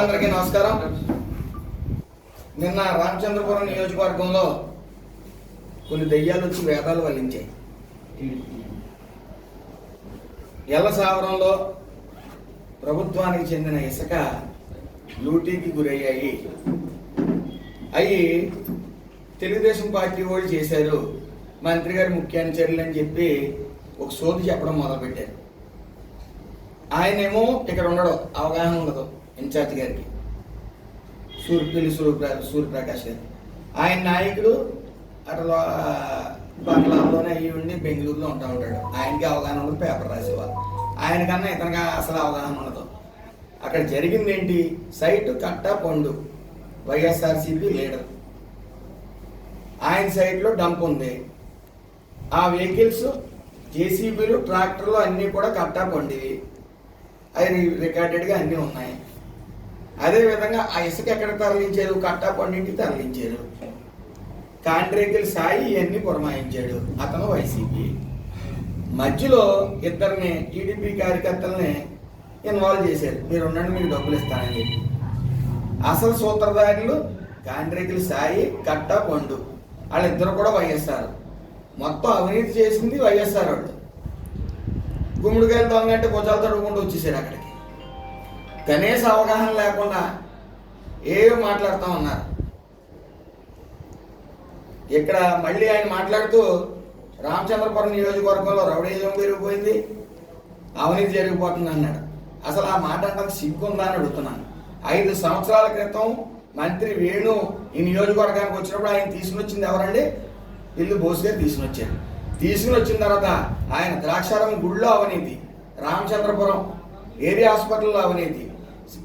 అందరికీ నమస్కారం. నిన్న రామచంద్రపురం నియోజకవర్గంలో కొన్ని దెయ్యాలు వచ్చి వేదాలు వల్లించాయి. ఎల్లసావరంలో ప్రభుత్వానికి చెందిన ఇసుక లూటీకి గురయ్యాయి. అవి తెలుగుదేశం పార్టీ వాళ్ళు చేశారు. మంత్రి గారి ముఖ్యాన్ని చర్యలు అని చెప్పి ఒక సోది చెప్పడం మొదలుపెట్టారు. ఆయనేమో ఇక్కడ ఉండడు అవగాహన ఉండదు. ఇన్ఛార్జ్ గారికి. సూర్యపల్లి సూర్యప్ర సూర్యప్రకాష్ గారికి. ఆయన నాయకుడు అట్లా బంగ్లాలోనే అయ్యి ఉండి బెంగళూరులో ఉంటా ఉంటాడు. ఆయనకి అవగాహన ఉండదు పేపర్ రాసేవాళ్ళు ఆయనకన్నా ఇతనికి అసలు అవగాహన ఉండదు. అక్కడ జరిగింది ఏంటి సైట్ కట్ట పండు. YSRCP leader. ఆయన సైట్లో డంప్ ఉంది. ఆ వెహికల్స్ జేసీబీలు ట్రాక్టర్లు అన్నీ కూడా కట్టా పండివి. అవి రికార్డెడ్గా అన్నీ ఉన్నాయి. అదేవిధంగా ఆ ఇసుక ఎక్కడ తరలించారు కట్టా పండింటికి తరలించారు కాంట్రేకిల్ సాయి ఇవన్నీ పురమాయించాడు. అతను వైసీపీ. మధ్యలో ఇద్దరిని టీడీపీ కార్యకర్తల్ని ఇన్వాల్వ్ చేశారు. మీరు ఉండండి మీకు డబ్బులు ఇస్తానని చెప్పి. అసలు సూత్రధారులు కాంట్రేకిల్ సాయి కట్టా పండు వాళ్ళిద్దరు కూడా వైఎస్ఆర్. మొత్తం అవినీతి చేసింది వైఎస్ఆర్ వాళ్ళు. గుమ్మడికాయలు దొంగ అంటే భుజాలు తడుకుంటూ వచ్చేసారు అక్కడికి. కనీస అవగాహన లేకుండా ఏవి మాట్లాడుతూ ఉన్నారు. ఇక్కడ మళ్ళీ ఆయన మాట్లాడుతూ రామచంద్రపురం నియోజకవర్గంలో రౌడీజం పెరిగిపోయింది అవినీతి జరిగిపోతుంది అన్నాడు. అసలు ఆ మాట అంటే సిగ్గుందా అని అడుగుతున్నాను. ఐదు సంవత్సరాల క్రితం మంత్రి వేణు ఈ నియోజకవర్గానికి వచ్చినప్పుడు ఆయన తీసుకుని వచ్చింది ఎవరండి? ఇల్లు బోస్ గారు తీసుకుని వచ్చారు తీసుకుని వచ్చిన తర్వాత ఆయన ద్రాక్షారం గుళ్ళో అవినీతి రామచంద్రపురం ఏరియా హాస్పిటల్లో అవినీతి.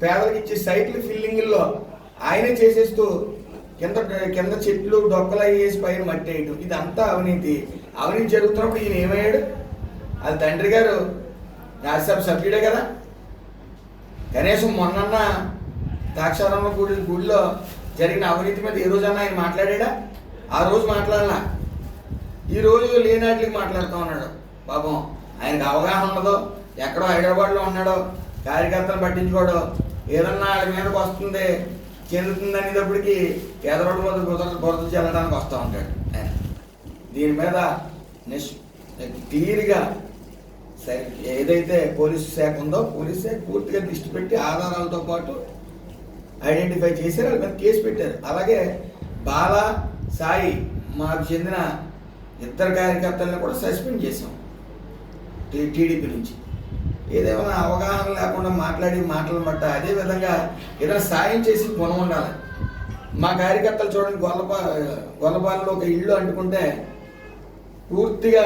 పేదలకు ఇచ్చే సైట్లు ఫిల్లింగ్లో ఆయనే చేసేస్తూ కింద కింద చెట్లు డొక్కలు అయ్యేసి పైన మట్టి వేయడం ఇదంతా అవినీతి. అవినీతి జరుగుతున్నప్పుడు ఈయన ఏమయ్యాడు? అది తండ్రి గారు రాజ్యసభ సభ్యుడే కదా? కనీసం మొన్న ద్రాక్షారామ గుడి గుడిలో జరిగిన అవినీతి మీద ఏ రోజన్నా ఆయన మాట్లాడా ఆ రోజు మాట్లాడలా. ఈ రోజు లేనాటికి మాట్లాడుతూ ఉన్నాడు. పాపం ఆయనకు అవగాహన ఉండదు ఎక్కడో హైదరాబాద్లో ఉన్నాడో కార్యకర్తలు పట్టించుకోడు ఏదన్నా వాళ్ళ మీదకి వస్తుంది చెందుతుంది అనేటప్పటికి ఎదరోడు మీద బురద బురద చెల్లడానికి వస్తూ ఉంటాడు ఆయన. దీని మీద నిష్ క్లియర్గా సరే ఏదైతే పోలీసు శాఖ ఉందో పోలీస్ శాఖ పూర్తిగా దృష్టి పెట్టి ఆధారాలతో పాటు ఐడెంటిఫై చేశారు వాళ్ళ మీద కేసు పెట్టారు. అలాగే బాల సాయి మాకు చెందిన ఇద్దరు కార్యకర్తలను కూడా సస్పెండ్ చేసాం టీ- టీడీపీ నుంచి. ఏదేమైనా అవగాహన లేకుండా మాట్లాడి మాటలు బట్ట అదే విధంగా ఏదైనా సాయం చేసి గుణం ఉండాలి మా కార్యకర్తలు చూడండి గొల్లపా గొల్లపాలలో ఒక ఇల్లు అంటుకుంటే పూర్తిగా